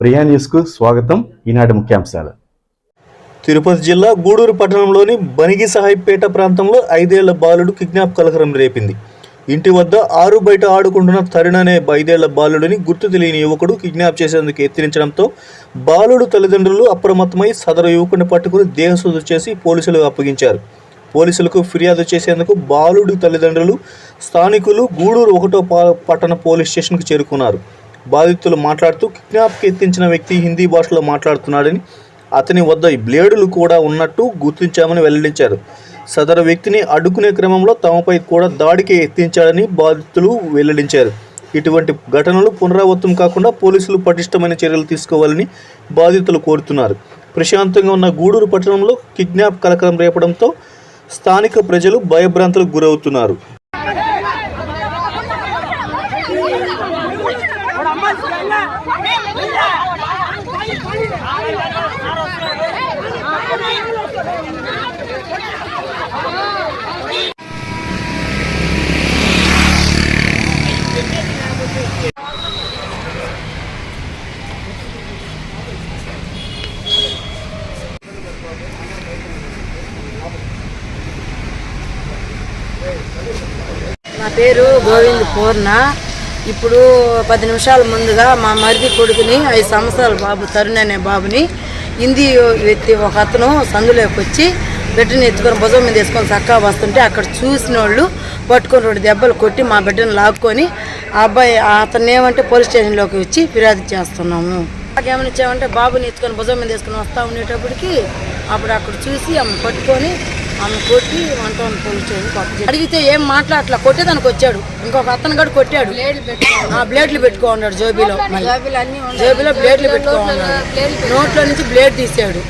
ప్రియా న్యూస్కు స్వాగతం. ఈనాటి ముఖ్యాంశాలు. తిరుపతి జిల్లా గూడూరు పట్టణంలోని బనిగి సాహిబ్పేట ప్రాంతంలో ఐదేళ్ళ బాలుడు కిడ్నాప్ కలకరం రేపింది. ఇంటి వద్ద ఆరు బయట ఆడుకుంటున్న తరుణ్ అనే ఐదేళ్ళ బాలుడిని గుర్తు తెలియని యువకుడు కిడ్నాప్ చేసేందుకు యత్నించడంతో బాలుడు తల్లిదండ్రులు అప్రమత్తమై సదరు యువకుడిని పట్టుకుని దేహశుద్ధి చేసి పోలీసులకు అప్పగించారు. పోలీసులకు ఫిర్యాదు చేసేందుకు బాలుడి తల్లిదండ్రులు స్థానికులు గూడూరు ఒకటో పట్టణ పోలీస్ స్టేషన్కు చేరుకున్నారు. బాధితులు మాట్లాడుతూ కిడ్నాప్కి ఎత్తించిన వ్యక్తి హిందీ భాషలో మాట్లాడుతున్నాడని అతని వద్ద ఈ బ్లేడులు కూడా ఉన్నట్టు గుర్తించామని వెల్లడించారు. సదరు వ్యక్తిని అడ్డుకునే క్రమంలో తమపై కూడా దాడికి ఎత్తించాడని బాధితులు వెల్లడించారు. ఇటువంటి ఘటనలు పునరావృతం కాకుండా పోలీసులు పటిష్టమైన చర్యలు తీసుకోవాలని బాధితులు కోరుతున్నారు. ప్రశాంతంగా ఉన్న గూడూరు పట్టణంలో కిడ్నాప్ కలకలం రేపడంతో స్థానిక ప్రజలు భయభ్రాంతులకు గురవుతున్నారు. నా పేరు గోవింద్ పూర్ణ. ఇప్పుడు పది నిమిషాల ముందుగా మా మరిది కొడుకుని ఐదు సంవత్సరాల బాబు తరుణ్ అనే బాబుని హిందీ వ్యక్తి ఒక అతను సందులోకి వచ్చి బిడ్డను ఎత్తుకొని భుజం మీద వేసుకొని చక్కా వస్తుంటే అక్కడ చూసిన వాళ్ళు పట్టుకొని రెండు దెబ్బలు కొట్టి మా బిడ్డను లాక్కొని ఆ అబ్బాయి అతను ఏమంటే పోలీస్ స్టేషన్లోకి వచ్చి ఫిర్యాదు చేస్తున్నాము. ఏమనిచ్చామంటే బాబుని ఎత్తుకొని భుజం మీద వేసుకొని వస్తూ ఉండేటప్పటికి అప్పుడు అక్కడ చూసి ఆమె పట్టుకొని ఆమె కొట్టి వంట. అడిగితే ఏం మాట్లాడట్లా? కొట్టేదానికి వచ్చాడు. ఇంకొక అతను కూడా కొట్టాడు. ఆ బ్లేడ్లు పెట్టుకో ఉన్నాడు జోబీలో. జోబీలో బ్లేడ్లు పెట్టుకో ఉన్నాడు నోట్లో నుంచి బ్లేడ్ తీసాడు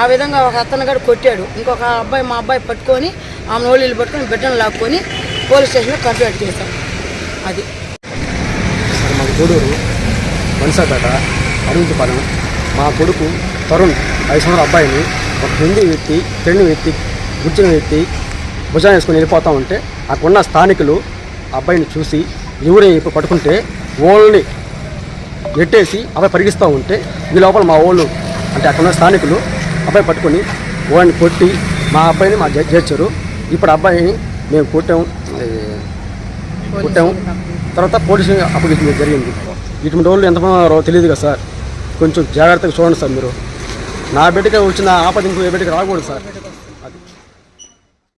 ఆ విధంగా ఒక అతను కూడా కొట్టాడు. ఇంకొక అబ్బాయి మా అబ్బాయి పట్టుకొని ఆమె నోళ్ళు పట్టుకొని బిడ్డను లాక్కొని పోలీస్ స్టేషన్లో కంప్లైంట్ చేశాం. అది. గూడూరు వనిసాపేట అరుంతిపాలెం మా కొడుకు తరుణ్ ఐదు సంవత్సరాల అబ్బాయిని ఒక హిందీ వ్యక్తి తెలుగు వ్యక్తి గుర్చిన వ్యక్తి భుజాన్ని వేసుకొని వెళ్ళిపోతూ ఉంటే అక్కడున్న స్థానికులు ఆ అబ్బాయిని చూసి ఎవరే ఇప్పుడు పట్టుకుంటే ఓళ్ళని ఎట్టేసి అబ్బాయి పరిగిస్తూ ఉంటే ఈ లోపల మా ఓళ్ళు అంటే అక్కడున్న స్థానికులు అబ్బాయి పట్టుకొని ఓళ్ళని కొట్టి మా అబ్బాయిని మా చేర్చారు ఇప్పుడు అబ్బాయిని మేము కొట్టాము కొట్టాము తర్వాత పోలీసు అప్పగించడం జరిగింది. ఇటువంటి రోజులు ఎంతమంది తెలియదు కదా సార్. కొంచెం జాగ్రత్తగా చూడండి సార్ మీరు. నా బిడ్డకి వచ్చిన ఆపద ఇంకో బిడ్డకి రాకూడదు సార్.